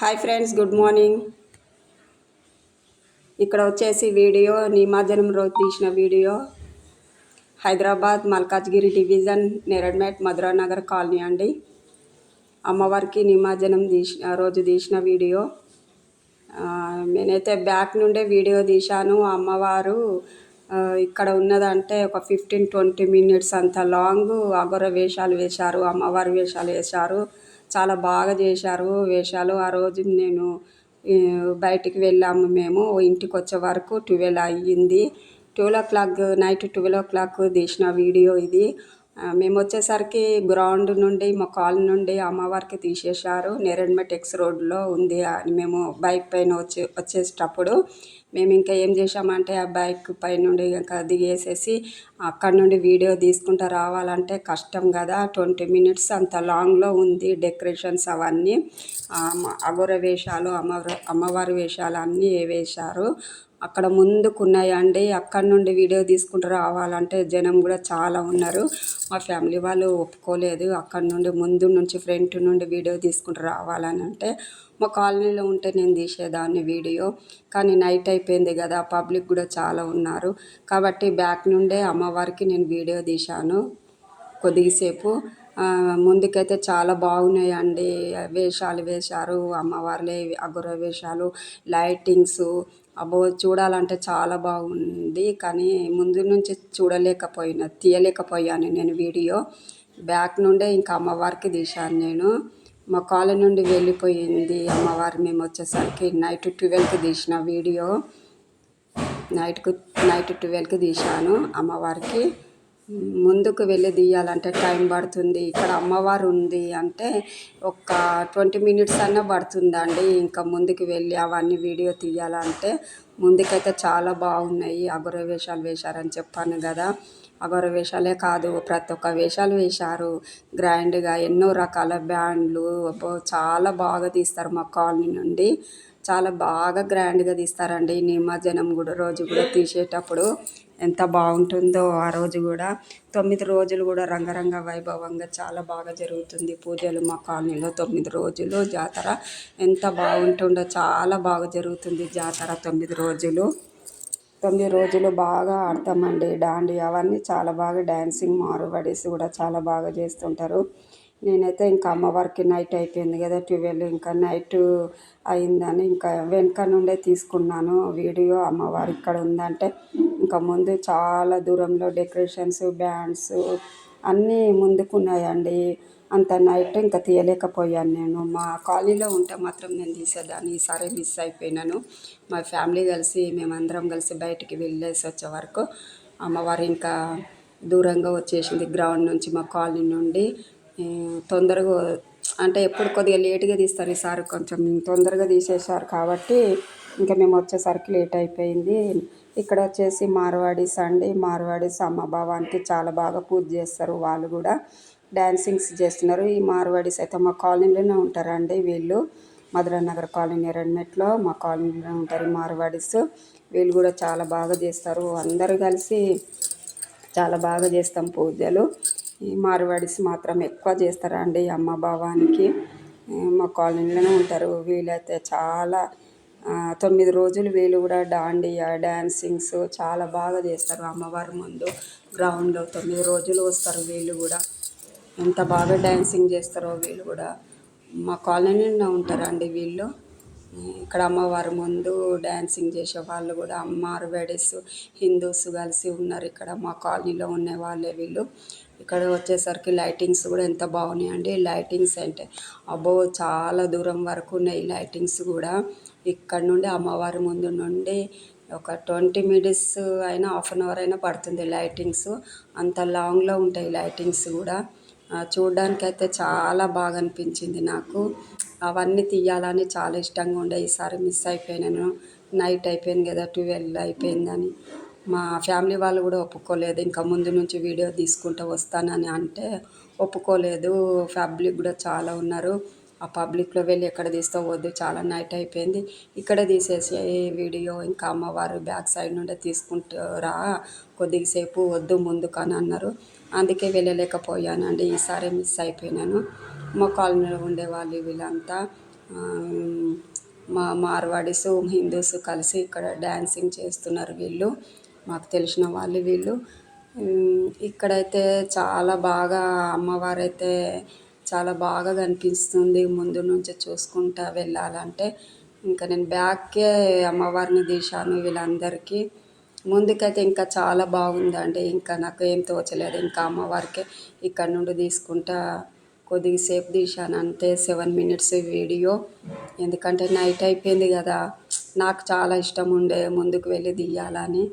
Hi friends good morning. ఇక్కడ వచ్చేసి video నిమజ్జనం రోజు తీసిన video. Hyderabad Malkajgiri division Neredmet Madhuranagar colony అండి. అమ్మవారికి నిమజ్జనం తీసిన రోజు తీసిన వీడియో. నేనైతే బ్యాక్ నుండే వీడియో తీశాను. అమ్మవారు ఇక్కడ ఉన్నదంటే ఒక ఫిఫ్టీన్ ట్వంటీ మినిట్స్ అంత లాంగ్ అగోర వేషాలు వేశారు అమ్మవారి వేషాలు వేశారు. చాలా బాగా చేశారు వేషాలు. ఆ రోజు నేను బయటికి వెళ్ళాము మేము. ఇంటికి వచ్చే వరకు ట్వెల్వ్ అయ్యింది. Twelve o'clock night twelve o'clock తీసిన వీడియో ఇది. మేము వచ్చేసరికి గ్రౌండ్ నుండి మా కాల్ నుండి అమ్మవారికి తీసేశారు. నేరెడ్మెట్ ఎక్స్ రోడ్లో ఉంది అని మేము బైక్ పైన వచ్చే వచ్చేటప్పుడు మేము ఇంకా ఏం చేసామంటే ఆ బైక్ పై నుండి ఇంకా దిగేసేసి అక్కడ నుండి వీడియో తీసుకుంటూ రావాలంటే కష్టం కదా. ట్వంటీ మినిట్స్ అంత లాంగ్లో ఉంది డెకరేషన్స్ అవన్నీ. అగోర అఘోర వేషాలు అమ్మవారి అమ్మవారి వేషాలు అన్నీ వేశారు. అక్కడ ముందుకు ఉన్నాయండి అక్కడ నుండి వీడియో తీసుకుంటూ రావాలంటే జనం కూడా చాలా ఉన్నారు. మా ఫ్యామిలీ వాళ్ళు ఒప్పుకోలేదు. అక్కడ నుండి ముందు నుంచి ఫ్రంట్ నుండి వీడియో తీసుకుంటూ రావాలని అంటే మా కాలనీలో ఉంటే నేను తీసేదాన్ని వీడియో. కానీ నైట్ అయిపోయింది కదా పబ్లిక్ కూడా చాలా ఉన్నారు. కాబట్టి బ్యాక్ నుండే అమ్మవారికి నేను వీడియో తీశాను. కొద్దిసేపు ముందుకైతే చాలా బాగున్నాయండి. వేషాలు వేశారు అమ్మవార్లే అగుర వేషాలు లైటింగ్స్ అబ్బో చూడాలంటే చాలా బాగుంది కానీ ముందు నుంచి చూడలేకపోయినా తీయలేకపోయాను నేను వీడియో. బ్యాక్ నుండే ఇంకా అమ్మవారికి తీశాను నేను. మా కాలేజ్ నుండి వెళ్ళిపోయింది అమ్మవారు. మేము వచ్చేసరికి నైట్ ట్వెల్వ్కి తీసిన వీడియో. నైట్కు నైట్ ట్వెల్వ్కి తీశాను అమ్మవారికి. ముందుకు వెళ్ళి తీయాలంటే టైం పడుతుంది. ఇక్కడ అమ్మవారు ఉంది అంటే ఒక ట్వంటీ మినిట్స్ అన్నా పడుతుందండి. ఇంకా ముందుకు వెళ్ళి అవన్నీ వీడియో తీయాలంటే ముందుకైతే చాలా బాగున్నాయి. అఘోర వేషాలు వేశారని చెప్పాను కదా. అఘోర వేషాలే కాదు ప్రతి ఒక్క వేషాలు వేశారు. గ్రాండ్గా ఎన్నో రకాల బ్యాండ్లు చాలా బాగా తీస్తారు మా కాలనీ నుండి. చాలా బాగా గ్రాండ్గా తీస్తారండి. నిమజ్జనం కూడా రోజు కూడా తీసేటప్పుడు ఎంత బాగుంటుందో ఆ రోజు కూడా. తొమ్మిది రోజులు కూడా రంగరంగ వైభవంగా చాలా బాగా జరుగుతుంది పూజలు మా కాలనీలో. తొమ్మిది రోజులు జాతర ఎంత బాగుంటుందో చాలా బాగా జరుగుతుంది జాతర తొమ్మిది రోజులు. రోజులు తొమ్మిది రోజులు బాగా ఆడతామండి. డాండి అవన్నీ చాలా బాగా డ్యాన్సింగ్ మారుబడేసి కూడా చాలా బాగా చేస్తుంటారు. నేనైతే ఇంకా అమ్మవారికి నైట్ అయిపోయింది కదా ట్వెల్వ్ ఇంకా నైట్ అయిందని ఇంకా వెనక నుండే తీసుకున్నాను వీడియో. అమ్మవారు ఇక్కడ ఉందంటే ఇంకా ముందు చాలా దూరంలో డెకరేషన్స్ బ్యాండ్స్ అన్నీ ముందుకున్నాయండి. అంత నైట్ ఇంకా తీయలేకపోయాను నేను. మా కాలనీలో ఉంటే మాత్రం నేను తీసేదాన్ని. ఈసారి మిస్ అయిపోయినాను. మా ఫ్యామిలీ కలిసి మేమందరం కలిసి బయటికి వెళ్ళేసి వచ్చే వరకు అమ్మవారు ఇంకా దూరంగా వచ్చేసింది గ్రౌండ్ నుంచి మా కాలనీ నుండి. తొందరగా అంటే ఎప్పుడు కొద్దిగా లేట్గా తీస్తారు ఈసారి కొంచెం తొందరగా తీసేశారు కాబట్టి ఇంకా మేము వచ్చేసరికి లేట్ అయిపోయింది. ఇక్కడ వచ్చేసి మార్వాడీస్ అండి మార్వాడీస్ అమ్మభావానికి చాలా బాగా పూజ చేస్తారు వాళ్ళు కూడా. డ్యాన్సింగ్స్ చేస్తున్నారు. ఈ మార్వాడీస్ అయితే మా కాలనీలోనే ఉంటారండి వీళ్ళు. మధురానగర్ కాలనీ రెండుమెట్లో మా కాలనీలో ఉంటారు ఈ మార్వాడీస్. వీళ్ళు కూడా చాలా బాగా చేస్తారు. అందరూ కలిసి చాలా బాగా చేస్తాం పూజలు. ఈ మార్వాడీస్ మాత్రం ఎక్కువ చేస్తారండి అమ్మ భావానికి మా కాలనీలోనే ఉంటారు. వీళ్ళైతే చాలా తొమ్మిది రోజులు వీళ్ళు కూడా డాండియా డ్యాన్సింగ్స్ చాలా బాగా చేస్తారు అమ్మవారి ముందు గ్రౌండ్లో తొమ్మిది రోజులు వస్తారు వీళ్ళు కూడా. ఎంత బాగా డ్యాన్సింగ్ చేస్తారో వీళ్ళు కూడా. మా కాలనీలో ఉంటారండి వీళ్ళు. ఇక్కడ అమ్మవారి ముందు డ్యాన్సింగ్ చేసే వాళ్ళు కూడా అమ్మారు వెడీస్ హిందూస్ కలిసి ఉన్నారు ఇక్కడ మా కాలనీలో ఉండే వాళ్ళే వీళ్ళు. ఇక్కడ వచ్చేసరికి లైటింగ్స్ కూడా ఎంత బాగున్నాయండి. లైటింగ్స్ అంటే అబ్బో చాలా దూరం వరకు ఉన్నాయి లైటింగ్స్ కూడా. ఇక్కడ నుండి అమ్మవారి ముందు నుండి ఒక ట్వంటీ మినిట్స్ అయినా హాఫ్ అన్ అవర్ అయినా పడుతుంది లైటింగ్స్. అంత లాంగ్లో ఉంటాయి లైటింగ్స్ కూడా. ఆ, చూడ్డానికైతే చాలా బాగా అనిపించింది నాకు. అవన్నీ తీయాలని చాలా ఇష్టంగా ఉండే. ఈసారి మిస్ అయిపోయినాను. నైట్ అయిపోయింది కదా ట్వెల్వ్ అయిపోయిందని. మా ఫ్యామిలీ వాళ్ళు కూడా ఒప్పుకోలేదు. ఇంకా ముందు నుంచి వీడియో తీసుకుంటూ వస్తానని అంటే ఒప్పుకోలేదు. ఫ్యామిలీ కూడా చాలా ఉన్నారు. ఆ పబ్లిక్లో వెళ్ళి ఎక్కడ తీస్తావు వద్దు చాలా నైట్ అయిపోయింది. ఇక్కడ తీసేసి వీడియో ఇంకా అమ్మవారు బ్యాక్ సైడ్ నుండి తీసుకుంటారా కొద్దిసేపు వద్దు ముందుకు అని అన్నారు. అందుకే వెళ్ళలేకపోయానండి ఈసారి మిస్ అయిపోయినాను. మా కాలనీలో ఉండే వాళ్ళు వీళ్ళంతా మా మార్వాడీస్ హిందూస్ కలిసి ఇక్కడ డ్యాన్సింగ్ చేస్తున్నారు వీళ్ళు మాకు తెలిసిన వాళ్ళు వీళ్ళు. ఇక్కడైతే చాలా బాగా అమ్మవారైతే చాలా బాగా కనిపిస్తుంది. ముందు నుంచి చూసుకుంటా వెళ్ళాలంటే. ఇంకా నేను బ్యాక్కే అమ్మవారిని తీశాను వీళ్ళందరికీ. ముందుకైతే ఇంకా చాలా బాగుందండి. ఇంకా నాకు ఏం తోచలేదు. ఇంకా అమ్మవారికే ఇక్కడ నుండి తీసుకుంటా కొద్దిసేపు తీశాను అంతే సెవెన్ మినిట్స్ వీడియో. ఎందుకంటే నైట్ అయిపోయింది కదా. నాకు చాలా ఇష్టం ఉండే ముందుకు వెళ్ళి తీయాలని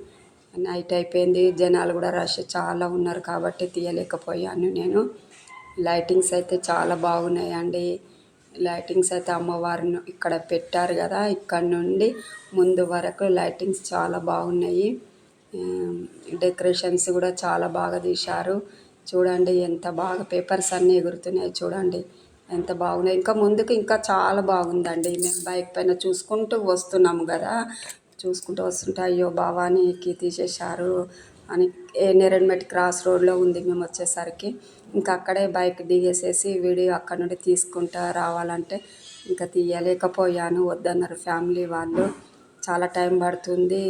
నైట్ అయిపోయింది. జనాలు కూడా రష్ చాలా ఉన్నారు కాబట్టి తీయలేకపోయాను నేను. లైటింగ్స్ అయితే చాలా బాగున్నాయండి. లైటింగ్స్ అయితే అమ్మవారిని ఇక్కడ పెట్టారు కదా ఇక్కడ నుండి ముందు వరకు లైటింగ్స్ చాలా బాగున్నాయి. డెకరేషన్స్ కూడా చాలా బాగా తీశారు. చూడండి ఎంత బాగా పేపర్స్ అన్నీ ఎగురుతున్నాయి చూడండి ఎంత బాగున్నాయి. ఇంకా ముందుకు ఇంకా చాలా బాగుందండి. మేము బైక్ పైన చూసుకుంటూ వస్తున్నాము కదా చూసుకుంటూ వస్తుంటే అయ్యో బావాని ఎక్కి తీసేశారు. అని ఏ క్రాస్ రోడ్లో ఉంది మేము వచ్చేసరికి. ఇంకా అక్కడే బైక్ దిగేసేసి వీడియో అక్కడ నుండి తీసుకుంటా రావాలంటే ఇంకా తీయలేకపోయాను. వద్దన్నారు ఫ్యామిలీ వాళ్ళు. చాలా టైం పడుతుంది.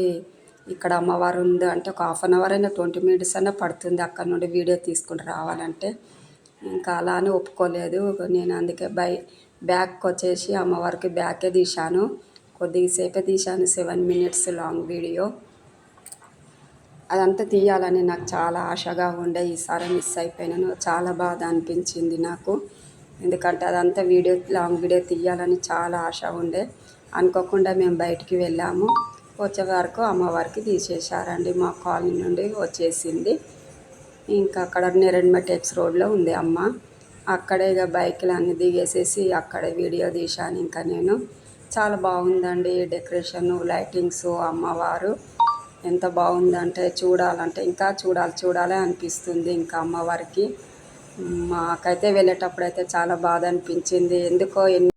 ఇక్కడ అమ్మవారు ఉంది అంటే ఒక హాఫ్ అన్ అవర్ అయినా ట్వంటీ మినిట్స్ అయినా పడుతుంది అక్కడ నుండి వీడియో తీసుకుని రావాలంటే. ఇంకా అలా అని ఒప్పుకోలేదు. నేను అందుకే బై బ్యాక్ వచ్చేసి అమ్మవారికి బ్యాకే తీశాను. కొద్దిసేపే తీశాను. Seven minutes long video. అదంతా తీయాలని నాకు చాలా ఆశగా ఉండే ఈసారి మిస్ అయిపోయినాను. చాలా బాధ అనిపించింది నాకు. ఎందుకంటే అదంతా వీడియో లాంగ్ వీడియో తీయాలని చాలా ఆశ ఉండే. అనుకోకుండా మేము బయటికి వెళ్ళాము. వచ్చే వరకు అమ్మవారికి తీసేశారండి. మా కాలనీ నుండి వచ్చేసింది. ఇంకా అక్కడ నెరెడ్మెట్ రోడ్లో ఉంది అమ్మ. అక్కడే ఇక బైక్లు అన్ని దిగేసేసి అక్కడే వీడియో తీశాను. ఇంకా నేను. చాలా బాగుందండి డెకరేషన్ లైటింగ్స్ అమ్మవారు. ఎంత బాగుందంటే చూడాలంటే ఇంకా చూడాలి చూడాలి అనిపిస్తుంది ఇంకా అమ్మవారికి మాకైతే వెళ్ళేటప్పుడు అయితే చాలా బాధ అనిపించింది. ఎందుకో ఎన్ని